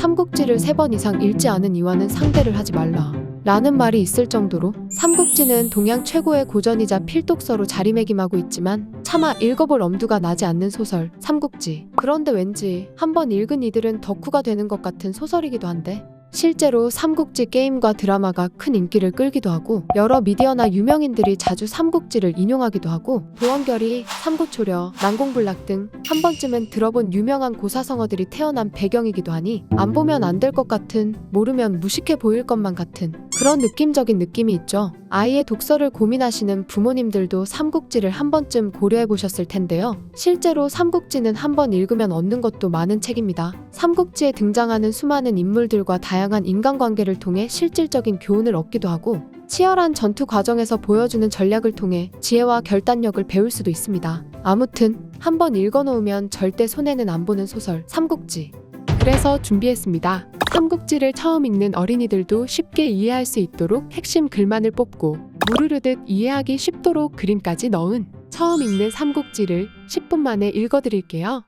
삼국지를 세 번 이상 읽지 않은 이와는 상대를 하지 말라. 라는 말이 있을 정도로 삼국지는 동양 최고의 고전이자 필독서로 자리매김하고 있지만 차마 읽어볼 엄두가 나지 않는 소설 삼국지. 그런데 왠지 한번 읽은 이들은 덕후가 되는 것 같은 소설이기도 한데 실제로 삼국지 게임과 드라마가 큰 인기를 끌기도 하고 여러 미디어나 유명인들이 자주 삼국지를 인용하기도 하고 도원결이, 삼고초려, 난공불락 등 한 번쯤은 들어본 유명한 고사성어들이 태어난 배경이기도 하니 안 보면 안 될 것 같은 모르면 무식해 보일 것만 같은 그런 느낌적인 느낌이 있죠. 아이의 독서를 고민하시는 부모님들도 삼국지를 한 번쯤 고려해 보셨을 텐데요. 실제로 삼국지는 한 번 읽으면 얻는 것도 많은 책입니다. 삼국지에 등장하는 수많은 인물들과 다양한 인간관계를 통해 실질적인 교훈을 얻기도 하고 치열한 전투 과정에서 보여주는 전략을 통해 지혜와 결단력을 배울 수도 있습니다. 아무튼 한번 읽어놓으면 절대 손해는 안 보는 소설 삼국지. 그래서 준비했습니다. 삼국지를 처음 읽는 어린이들도 쉽게 이해할 수 있도록 핵심 글만을 뽑고 무르르듯 이해하기 쉽도록 그림까지 넣은 처음 읽는 삼국지를 10분 만에 읽어드릴게요.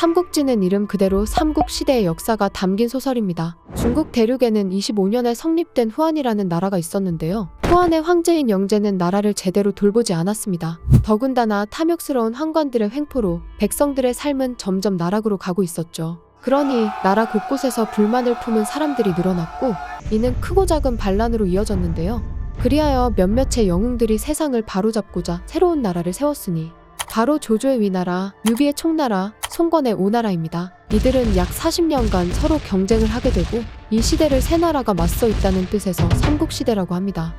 삼국지는 이름 그대로 삼국 시대의 역사가 담긴 소설입니다. 중국 대륙에는 25년에 성립된 후한이라는 나라가 있었는데요. 후한의 황제인 영제는 나라를 제대로 돌보지 않았습니다. 더군다나 탐욕스러운 황관들의 횡포로 백성들의 삶은 점점 나락으로 가고 있었죠. 그러니 나라 곳곳에서 불만을 품은 사람들이 늘어났고 이는 크고 작은 반란으로 이어졌는데요. 그리하여 몇몇의 영웅들이 세상을 바로잡고자 새로운 나라를 세웠으니 바로 조조의 위나라, 유비의 총나라, 송건의 오나라입니다. 이들은 약 40년간 서로 경쟁을 하게 되고 이 시대를 세 나라가 맞서 있다는 뜻에서 삼국시대라고 합니다.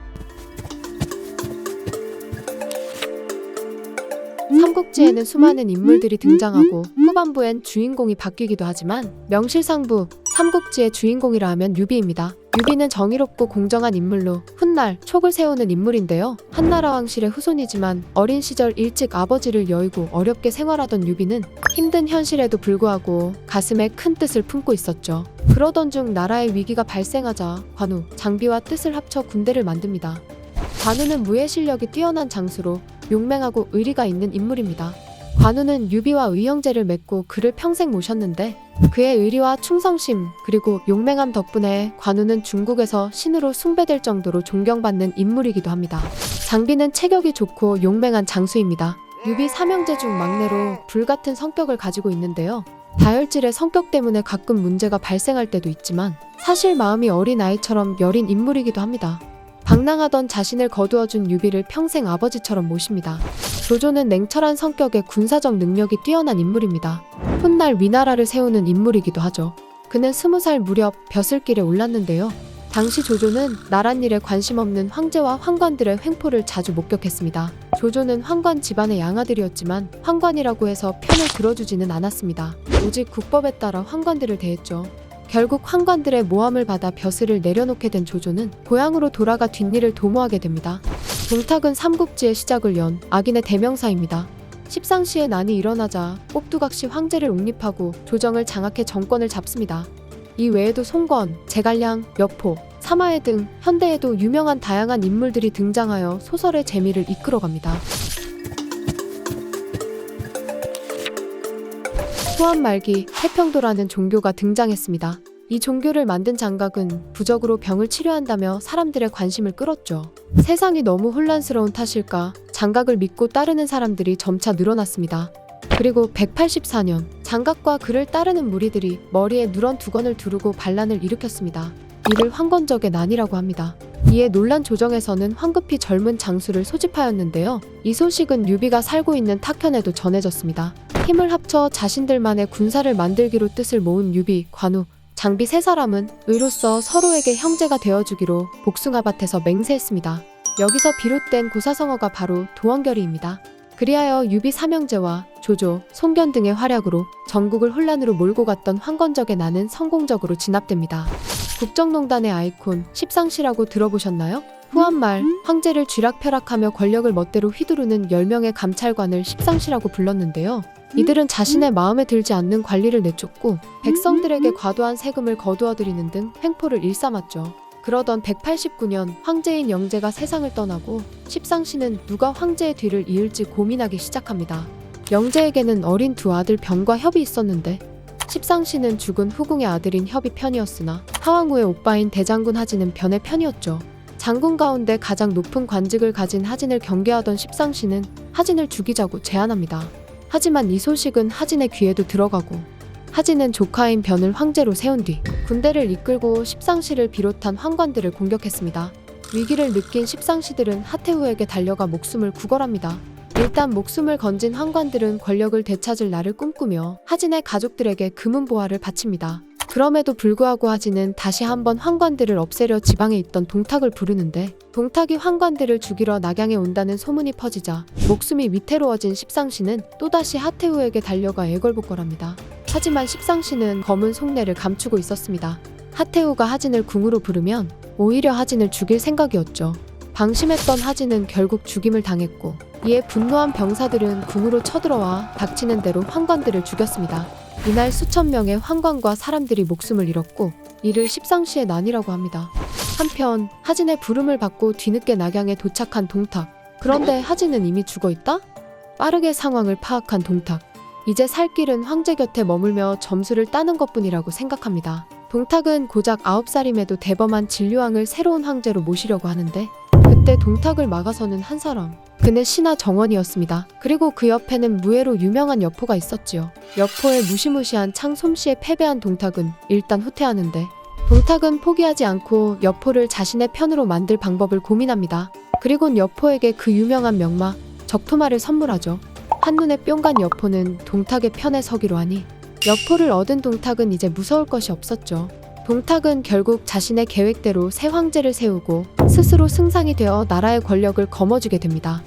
삼국지에는 수많은 인물들이 등장하고 후반부엔 주인공이 바뀌기도 하지만 명실상부 삼국지의 주인공이라 하면 유비입니다. 유비는 정의롭고 공정한 인물로 훗날 촉을 세우는 인물인데요. 한나라 왕실의 후손이지만 어린 시절 일찍 아버지를 여의고 어렵게 생활하던 유비는 힘든 현실에도 불구하고 가슴에 큰 뜻을 품고 있었죠. 그러던 중 나라의 위기가 발생하자 관우, 장비와 뜻을 합쳐 군대를 만듭니다. 관우는 무예 실력이 뛰어난 장수로 용맹하고 의리가 있는 인물입니다. 관우는 유비와 의형제를 맺고 그를 평생 모셨는데 그의 의리와 충성심 그리고 용맹함 덕분에 관우는 중국에서 신으로 숭배될 정도로 존경받는 인물이기도 합니다. 장비는 체격이 좋고 용맹한 장수입니다. 유비 삼형제 중 막내로 불같은 성격을 가지고 있는데요. 다혈질의 성격 때문에 가끔 문제가 발생할 때도 있지만 사실 마음이 어린 아이처럼 여린 인물이기도 합니다. 방랑하던 자신을 거두어준 유비를 평생 아버지처럼 모십니다. 조조는 냉철한 성격에 군사적 능력이 뛰어난 인물입니다. 훗날 위나라를 세우는 인물이기도 하죠. 그는 스무 살 무렵 벼슬길에 올랐는데요. 당시 조조는 나랏일에 관심 없는 황제와 황관들의 횡포를 자주 목격했습니다. 조조는 황관 집안의 양아들이었지만 황관이라고 해서 편을 들어주지는 않았습니다. 오직 국법에 따라 황관들을 대했죠. 결국 황관들의 모함을 받아 벼슬을 내려놓게 된 조조는 고향으로 돌아가 뒷일을 도모하게 됩니다. 동탁은 삼국지의 시작을 연 악인의 대명사입니다. 십상시에 난이 일어나자 꼭두각시 황제를 옹립하고 조정을 장악해 정권을 잡습니다. 이 외에도 송건, 제갈량, 여포, 사마해 등 현대에도 유명한 다양한 인물들이 등장하여 소설의 재미를 이끌어갑니다. 후한 말기 태평도라는 종교가 등장했습니다. 이 종교를 만든 장각은 부적으로 병을 치료한다며 사람들의 관심을 끌었죠. 세상이 너무 혼란스러운 탓일까 장각을 믿고 따르는 사람들이 점차 늘어났습니다. 그리고 184년 장각과 그를 따르는 무리들이 머리에 누런 두건을 두르고 반란을 일으켰습니다. 이를 황건적의 난이라고 합니다. 이에 논란 조정에서는 황급히 젊은 장수를 소집하였는데요. 이 소식은 유비가 살고 있는 탁현에도 전해졌습니다. 힘을 합쳐 자신들만의 군사를 만들기로 뜻을 모은 유비, 관우, 장비 세 사람은 의로서 서로에게 형제가 되어주기로 복숭아밭에서 맹세했습니다. 여기서 비롯된 고사성어가 바로 도원결의입니다. 그리하여 유비 삼형제와 조조, 송견 등의 활약으로 전국을 혼란으로 몰고 갔던 황건적의 난은 성공적으로 진압됩니다. 국정농단의 아이콘 십상시라고 들어보셨나요? 후한말 황제를 쥐락펴락하며 권력을 멋대로 휘두르는 10명의 감찰관을 십상시라고 불렀는데요. 이들은 자신의 마음에 들지 않는 관리를 내쫓고 백성들에게 과도한 세금을 거두어들이는 등 횡포를 일삼았죠. 그러던 189년 황제인 영제가 세상을 떠나고 십상시는 누가 황제의 뒤를 이을지 고민하기 시작합니다. 영제에게는 어린 두 아들 변과 협이 있었는데 십상시는 죽은 후궁의 아들인 협이 편이었으나 하왕후의 오빠인 대장군 하진은 변의 편이었죠. 장군 가운데 가장 높은 관직을 가진 하진을 경계하던 십상시는 하진을 죽이자고 제안합니다. 하지만 이 소식은 하진의 귀에도 들어가고 하진은 조카인 변을 황제로 세운 뒤 군대를 이끌고 십상시를 비롯한 황관들을 공격했습니다. 위기를 느낀 십상시들은 하태후에게 달려가 목숨을 구걸합니다. 일단 목숨을 건진 황관들은 권력을 되찾을 날을 꿈꾸며 하진의 가족들에게 금은 보화를 바칩니다. 그럼에도 불구하고 하진은 다시 한번 황관들을 없애려 지방에 있던 동탁을 부르는데 동탁이 황관들을 죽이러 낙양에 온다는 소문이 퍼지자 목숨이 위태로워진 십상시는 또다시 하태후에게 달려가 애걸복걸합니다. 하지만 십상시는 검은 속내를 감추고 있었습니다. 하태후가 하진을 궁으로 부르면 오히려 하진을 죽일 생각이었죠. 방심했던 하진은 결국 죽임을 당했고 이에 분노한 병사들은 궁으로 쳐들어와 닥치는 대로 황관들을 죽였습니다. 이날 수천 명의 황관과 사람들이 목숨을 잃었고 이를 십상시의 난이라고 합니다. 한편 하진의 부름을 받고 뒤늦게 낙양에 도착한 동탁. 그런데 하진은 이미 죽어 있다? 빠르게 상황을 파악한 동탁. 이제 살 길은 황제 곁에 머물며 점수를 따는 것뿐이라고 생각합니다. 동탁은 고작 9살임에도 대범한 진류왕을 새로운 황제로 모시려고 하는데 그때 동탁을 막아서는 한 사람. 그는 신하 정원이었습니다. 그리고 그 옆에는 무예로 유명한 여포가 있었지요. 여포의 무시무시한 창솜씨에 패배한 동탁은 일단 후퇴하는데 동탁은 포기하지 않고 여포를 자신의 편으로 만들 방법을 고민합니다. 그리곤 여포에게 그 유명한 명마 적토마를 선물하죠. 한눈에 뿅간 여포는 동탁의 편에 서기로 하니 여포를 얻은 동탁은 이제 무서울 것이 없었죠. 동탁은 결국 자신의 계획대로 새 황제를 세우고 스스로 승상이 되어 나라의 권력을 거머쥐게 됩니다.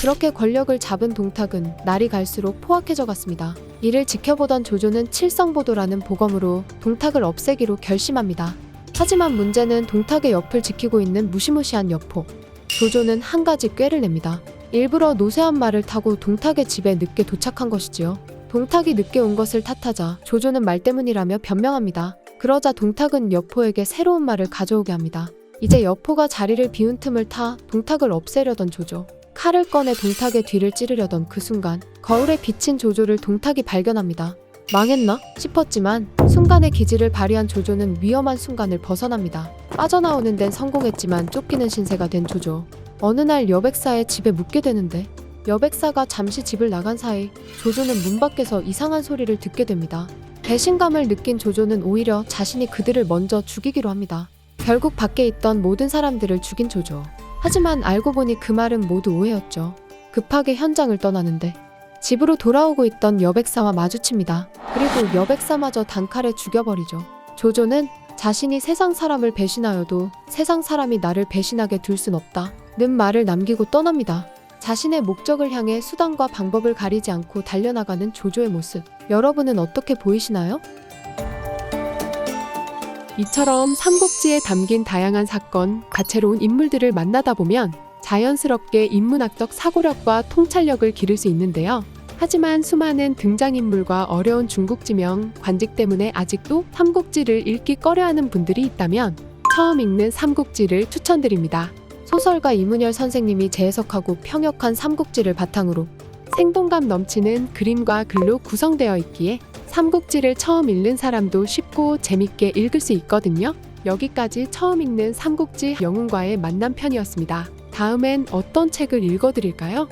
그렇게 권력을 잡은 동탁은 날이 갈수록 포악해져 갔습니다. 이를 지켜보던 조조는 칠성보도라는 보검으로 동탁을 없애기로 결심합니다. 하지만 문제는 동탁의 옆을 지키고 있는 무시무시한 여포. 조조는 한 가지 꾀를 냅니다. 일부러 노쇠한 말을 타고 동탁의 집에 늦게 도착한 것이지요. 동탁이 늦게 온 것을 탓하자 조조는 말 때문이라며 변명합니다. 그러자 동탁은 여포에게 새로운 말을 가져오게 합니다. 이제 여포가 자리를 비운 틈을 타 동탁을 없애려던 조조. 칼을 꺼내 동탁의 뒤를 찌르려던 그 순간 거울에 비친 조조를 동탁이 발견합니다. 망했나 싶었지만 순간의 기지를 발휘한 조조는 위험한 순간을 벗어납니다. 빠져나오는 데는 성공했지만 쫓기는 신세가 된 조조. 어느 날 여백사의 집에 묵게 되는데 여백사가 잠시 집을 나간 사이 조조는 문 밖에서 이상한 소리를 듣게 됩니다. 배신감을 느낀 조조는 오히려 자신이 그들을 먼저 죽이기로 합니다. 결국 밖에 있던 모든 사람들을 죽인 조조. 하지만 알고 보니 그 말은 모두 오해였죠. 급하게 현장을 떠나는데 집으로 돌아오고 있던 여백사와 마주칩니다. 그리고 여백사마저 단칼에 죽여버리죠. 조조는 자신이 세상 사람을 배신하여도 세상 사람이 나를 배신하게 둘 순 없다. 는 말을 남기고 떠납니다. 자신의 목적을 향해 수단과 방법을 가리지 않고 달려나가는 조조의 모습. 여러분은 어떻게 보이시나요? 이처럼 삼국지에 담긴 다양한 사건, 다채로운 인물들을 만나다 보면 자연스럽게 인문학적 사고력과 통찰력을 기를 수 있는데요. 하지만 수많은 등장인물과 어려운 중국 지명, 관직 때문에 아직도 삼국지를 읽기 꺼려하는 분들이 있다면 처음 읽는 삼국지를 추천드립니다. 소설가 이문열 선생님이 재해석하고 평역한 삼국지를 바탕으로 생동감 넘치는 그림과 글로 구성되어 있기에 삼국지를 처음 읽는 사람도 쉽고 재밌게 읽을 수 있거든요. 여기까지 처음 읽는 삼국지 영웅과의 만남 편이었습니다. 다음엔 어떤 책을 읽어드릴까요?